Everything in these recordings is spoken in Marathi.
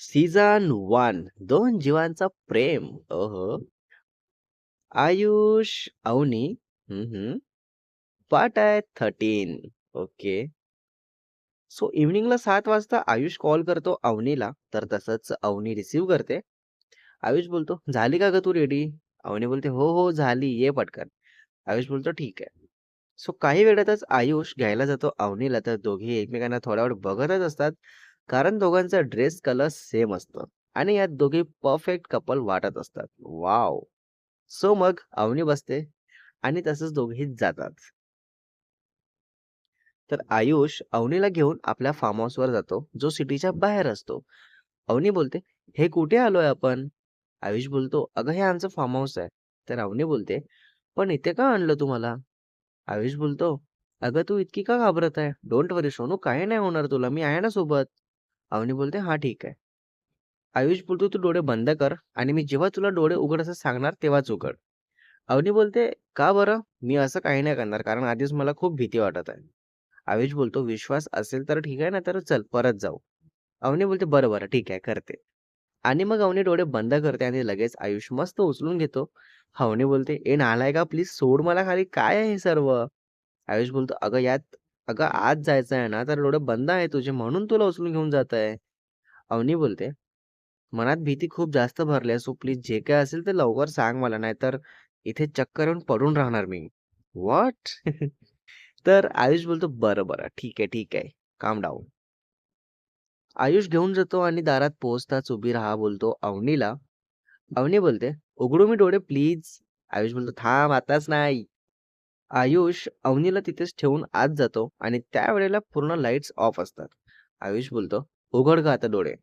सीझन वन दोन जीवांचा प्रेम. ओहो! आयुष, अवनी. हम्म पार्ट आहे 13. ओके. सो इव्हनिंगला सात वाजता आयुष कॉल करतो अवनीला. तर तसंच अवनी रिसीव्ह करते. आयुष बोलतो, "झाली का गं तू रेडी?" अवनी बोलते, "हो, हो, झाली. ये पटकन." आयुष बोलतो, "ठीक आहे." सो काही वेळातच आयुष घ्यायला जातो अवनीला. तर दोघे एकमेकांना थोडा वेळ बघतच असतात. कारण दोघांचा ड्रेस कलर सेम असतो आणि यात दोघे परफेक्ट कपल वाटत असतात. वाव सो मग अवनी बसते आणि तसंच दोघेही जातात. तर आयुष अवनीला घेऊन आपल्या फार्म हाऊसवर जातो, जो सिटीच्या बाहेर असतो. अवनी बोलते, "हे कुठे आलोय आपण?" आयुष बोलतो, "अगं, हे आमचं फार्म हाऊस आहे." तर अवनी बोलते, "पण इथे का आणलं तुम्हाला आयुष बोलतो, "अगं, तू इतकी का घाबरत आहे? डोंट वरी सोनू, काही नाही होणार तुला. मी आहे ना सोबत." अवनी बोलते, हा ठीक आहे." आयुष बोलतो, "तू डोळे बंद कर आणि मी जेव्हा तुला डोळे उघड असं सांगणार तेव्हाच उघड." अवनी बोलते, "का बरं?" "मी असं काही नाही करणार कारण आधीच मला खूप भीती वाटत आहे." आयुष बोलतो, "विश्वास असेल तर ठीक आहे, ना तर चल परत जाऊ." अवनी बोलते, "बरं, बरं, ठीक आहे, करते." आणि मग अवनी डोळे बंद करते आणि लगेच आयुष मस्त उचलून घेतो. अवनी बोलते, "ए नालायका, प्लीज सोड मला खाली. काय आहे हे सर्व?" आयुष बोलतो, "अगं, यात अगं, आज जायचं आहे ना, तर डोळे बंद आहे तुझे म्हणून तुला उचलून घेऊन जात आहे." अवनी बोलते, "मनात भीती खूप जास्त भरली आहे, सो प्लीज जे काय असेल ते लवकर सांग मला, नाहीतर इथे चक्कर येऊन पडून राहणार मी." "व्हॉट?" तर आयुष बोलतो, "बरं, बरं. ठीक आहे, ठीक आहे. काम डाऊन." आयुष घेऊन जातो आणि दारात पोहोचताच उभी राहा बोलतो अवनीला. अवनी बोलते, "उघडू मी डोळे प्लीज?" आयुष बोलतो, "थांब, आताच नाही." आयुष अवनीला तिथेच ठेवून आत जातो आणि त्यावेळेला पूर्ण लाईट्स ऑफ असतात. आयुष बोलतो, "उघड का आता डोळे."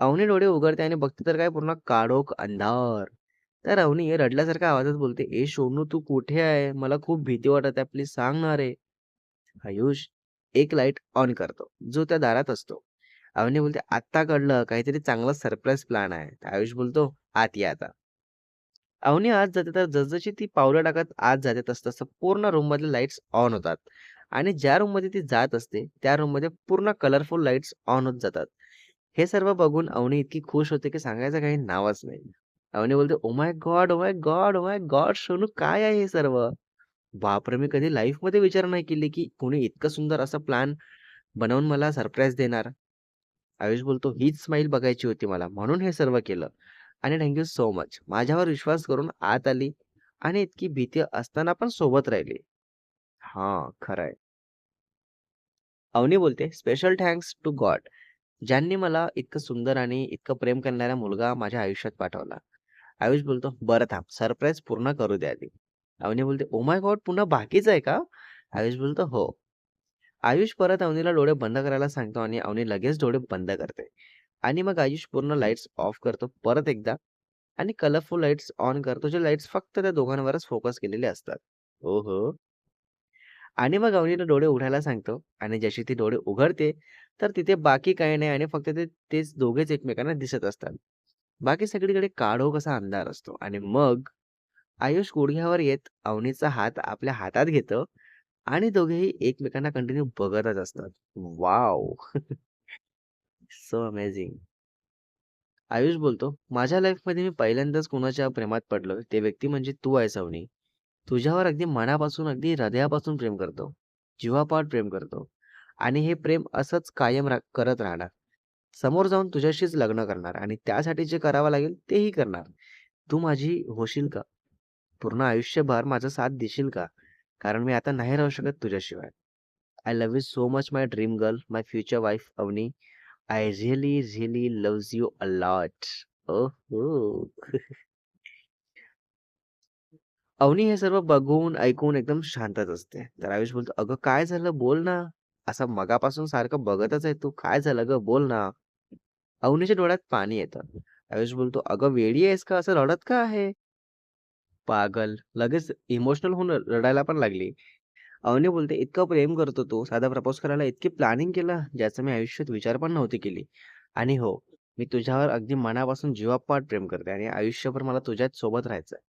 अवनी डोळे उघडते आणि बघते तर काय पूर्ण काळोख अंधार. तर अवनी रडल्यासारख्या आवाजात बोलते, "ए सोनू, तू कुठे आहे? मला खूप भीती वाटत आहे. प्लीज सांग ना रे." आयुष एक लाइट ऑन करतो, जो त्या दारात असतो. अवनी बोलते, "आत्ता कळलं, काहीतरी चांगला सरप्राईज प्लॅन आहे." आयुष बोलतो, "आत या आता." अवनी आत जाते, तर जसजशी ती पावलं टाकत आत जाते, तसं-तसं पूर्ण रूममधले लाईट्स ऑन होतात आणि ज्या रूममध्ये ती जात असते, त्या रूममध्ये पूर्ण कलरफुल लाईट्स ऑन होत जातात. हे सर्व बघून अवनी इतकी खुश होते, की सांगायचं काही नावच नाही. अवनी बोलते, ओ my God! Oh my God! Oh my God! Sonu काय आहे हे सर्व?" बापरे! मी कधी लाईफमध्ये विचार नाही केले, की कोणी इतकं सुंदर असा प्लॅन बनवून मला सरप्राईज देणार. आयुष बोलतो, "हीच स्माईल बघायची होती मला, म्हणून हे सर्व केलं आणि थँक्यू सो मच. माझ्यावर विश्वास करून आत आली आणि इतकी भीती असताना पण सोबत राहिली." हां, खरं आहे. अवनी बोलते, "स्पेशल थँक्स टू गॉड, ज्यांनी मला इतकं सुंदर आणि इतकं प्रेम करणारा मुलगा माझ्या आयुष्यात पाठवला." आयुष बोलतो, "बरं थांब, सरप्राईज पूर्ण करू द्या आधी." अवनी बोलते, ओ माय गॉड! पुन्हा बाकीच आहे का?" आयुष बोलतो, "हो." आयुष परत अवनीला डोळे बंद करायला सांगतो आणि अवनी लगेच डोळे बंद करते आणि मग आयुष पूर्ण लाईट्स ऑफ करतो परत एकदा आणि कलरफुल लाईट्स ऑन करतो, जे लाईट्स फक्त त्या दोघांवरच फोकस केलेले असतात. ओहो! आणि मग अवनीला डोळे उघडायला सांगतो आणि जशी ती डोळे उघडते, तर तिथे बाकी काही नाही आणि फक्त ते तेच दोघेच एकमेकांना दिसत असतात. बाकी सगळीकडे काळोख असा अंधार असतो आणि मग आयुष गुडघ्यावर येत अवनीचा हात आपल्या हातात घेतो आणि दोघेही एकमेकांना कंटिन्यू बघतच असतात. वॉव! So amazing. आयुष बोलतो, "माझ्या लाईफमध्ये मी पहिल्यांदाच कोणाच्या प्रेमात पडलो ते व्यक्ती म्हणजे तू आहे अवनी. तुझ्यावर अगदी मनापासून, अगदी हृदयापासून प्रेम करतो. जीवापाठ प्रेम करतो आणि हे प्रेम असंच कायम रा करत राहणार. समोर जाऊन तुझ्याशीच लग्न करणार आणि त्यासाठी जे करावं लागेल तेही करणार. तू माझी होशील का? पूर्ण आयुष्यभर माझा साथ देशील का? कारण मी आता नाही राहू शकत तुझ्याशिवाय. I love you so much my dream girl, my future wife Avani. I really, really loves you a lot. Oh, ओहो! अवनी हे सर्व बघून, ऐकून एकदम शांतच असते. तर आयुष बोलतो, "अगं काय झालं? बोल ना. असं मगापासून सारखं बघतच आहे तू. काय झालं गं? बोल ना." अवनीच्या डोळ्यात पाणी येतं. आयुष बोलतो, "अगं वेडी आहेस का? असं रडत का आहे?" पागल. लगेच इमोशनल होऊन रडायला पण लागली. अवनी बोलते, "इतकं प्रेम करतो तो, साधा प्रपोज करायला इतकी प्लॅनिंग केलं, ज्याचा मी आयुष्यात विचार पण नव्हती केली. आणि हो, मी तुझ्यावर अगदी मनापासून जीवापाट प्रेम करते आणि आयुष्यभर मला तुझ्याच सोबत राहायचं आहे.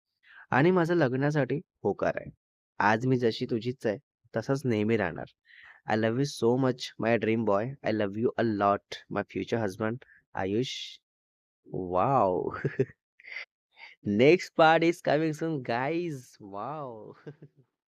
आणि माझं लग्नासाठी होकार आहे. आज मी जशी तुझीच आहे, तसंच नेहमी राहणार." I love you so much my dream boy I love you a lot my future husband Ayush wow next part is coming soon guys wow